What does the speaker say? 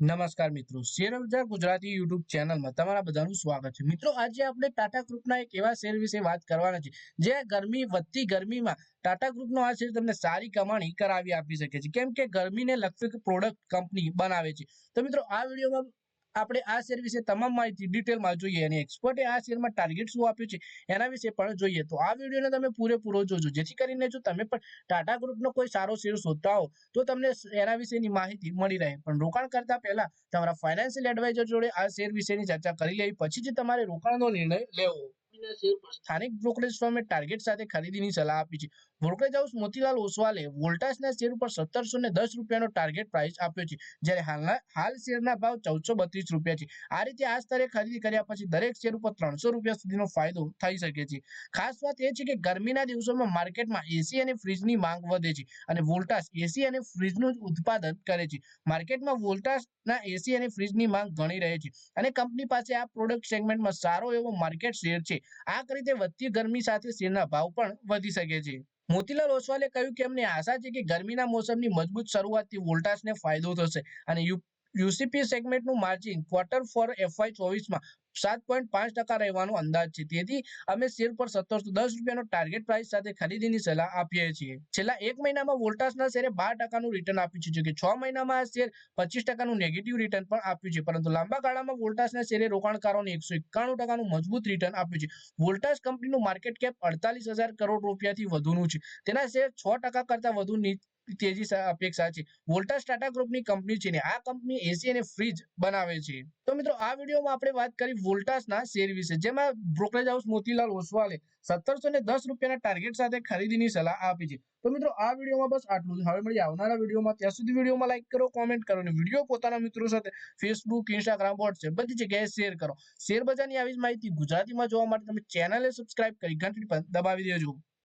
નમસ્કાર મિત્રો. શેર બજાર ગુજરાતી યુટ્યુબ ચેનલમાં તમારા બધાનું સ્વાગત છે. મિત્રો, આજે આપણે ટાટા ગ્રુપના એક એવા શેર વિશે વાત કરવાના છે, જે ગરમી વધતી ગરમીમાં ટાટા ગ્રુપનો આ શેર તમને સારી કમાણી કરાવી આપી શકે છે. કેમ કે ગરમીને લગતી પ્રોડક્ટ કંપની બનાવે છે. તો મિત્રો, આ વિડીયોમાં આપણે આ શેર વિશે તમામ માહિતી ડિટેલમાં જોઈએ અને એક્સપર્ટે આ શેરમાં ટાર્ગેટ શું આપ્યું છે એના વિશે પણ જોઈએ. તો આ વિડીયોને તમે પૂરેપૂરો જોજો. જેથી કરીને જો તમે પણ ટાટા ગ્રુપનો કોઈ સારો શેર શોધતા હો, તો તમને એના વિશેની માહિતી મળી રહે. પણ રોકાણ કરતા પહેલા તમારા ફાઇનાન્શિયલ એડવાઇઝર જોડે આ શેર વિશેની ચર્ચા કરી લેવી પછી જ તમારે રોકાણનો નિર્ણય લેવો. સ્થાનિક બ્રોકરેજ ફર્મે ટાર્ગેટ સાથે ખરીદીની સલાહ આપી છે. બ્રોકરેજ હાઉસ મોતીલાલ ઓસવાલે વોલ્ટાસના શેર ઉપર સત્તરસો ને દસ રૂપિયાનો ટાર્ગેટ પ્રાઇસ આપ્યો છે. જ્યારે હાલના, હાલ શેરના ભાવ ચૌદસો બત્રીસ રૂપિયા છે. આ રીતે આ સ્તરે ખરીદી કર્યા પછી દરેક શેર ઉપર ત્રણસો રૂપિયા સુધીનો ફાયદો થઈ શકે છે. ખાસ વાત એ છે કે ગરમીના દિવસોમાં માર્કેટમાં એસી અને ફ્રીજની માંગ વધે છે અને વોલ્ટાસ એસી અને ફ્રીજનું ઉત્પાદન કરે છે. માર્કેટમાં વોલ્ટાસના એસી અને ફ્રીજની માંગ ઘણી રહે છે અને કંપની પાસે આ પ્રોડક્ટ સેગમેન્ટમાં સારો એવો માર્કેટ શેર છે. આ રીતે વધતી ગરમી સાથે શેરના ભાવ પણ વધી શકે છે. મોતીલાલ ઓસવાલે કહ્યું કે અમને આશા છે કે ગરમીના મોસમની મજબૂત શરૂઆતથી વોલ્ટાસને ફાયદો થશે અને યુ યુસીપી સેગમેન્ટનું માર્જિન ક્વાર્ટર ફોર એફવાય ચોવીસમાં સાત પોઈન્ટ પાંચ ટકા રહેવાનો અંદાજ છે. તેથી અમે શેર પર સત્તરસો દસ રૂપિયાનો ટાર્ગેટ પ્રાઇસ સાથે ખરીદીની સલાહ આપીએ છીએ. છેલ્લા એક મહિનામાં વોલ્ટાસના શેરે બાર ટકાનું રિટર્ન આપ્યું છે. જો કે છ મહિનામાં આ શેર પચીસ ટકાનું નેગેટિવ રિટર્ન પણ આપ્યું છે. પરંતુ લાંબા ગાળામાં વોલ્ટાસના શેરે રોકાણકારોને એકસો એકાણું ટકાનું મજબૂત રિટર્ન આપ્યું છે. વોલ્ટાસ કંપનીનું માર્કેટ કેપ અડતાલીસ હજાર કરોડ રૂપિયાથી વધુનું છે. તેના શેર છ ટકા કરતા વધુ તેજી અપેક્ષા છે. વોલ્ટાસ ટાટા ગ્રુપની કંપની છે ને, આ કંપની એસી અને ફ્રીજ બનાવે છે. તો મિત્રો, આ વિડીયોમાં આપણે વાત કરી વોલ્ટાસના શેર વિશે. જેમાં બ્રોકરેજ હાઉસ મોતીલાલ ઓસવાલે સત્તરસો ને દસ રૂપિયાના ટાર્ગેટ સાથે ખરીદીની સલાહ આપી છે. તો મિત્રો, આ વિડીયોમાં બસ આટલું જ. હવે મળી આવનારા વિડીયોમાં. ત્યાં સુધી વિડીયોમાં લાઈક કરો કોમેન્ટ કરો અને વીડિયો પોતાના મિત્રો સાથે ફેસબુક ઇન્સ્ટાગ્રામ વોટ્સએપ બધી જગ્યાએ શેર કરો. શેર બજારની આવી જ માહિતી ગુજરાતીમાં જોવા માટે તમે ચેનલે સબસ્ક્રાઇબ કરી ઘંટડી પર દબાવી દેજો.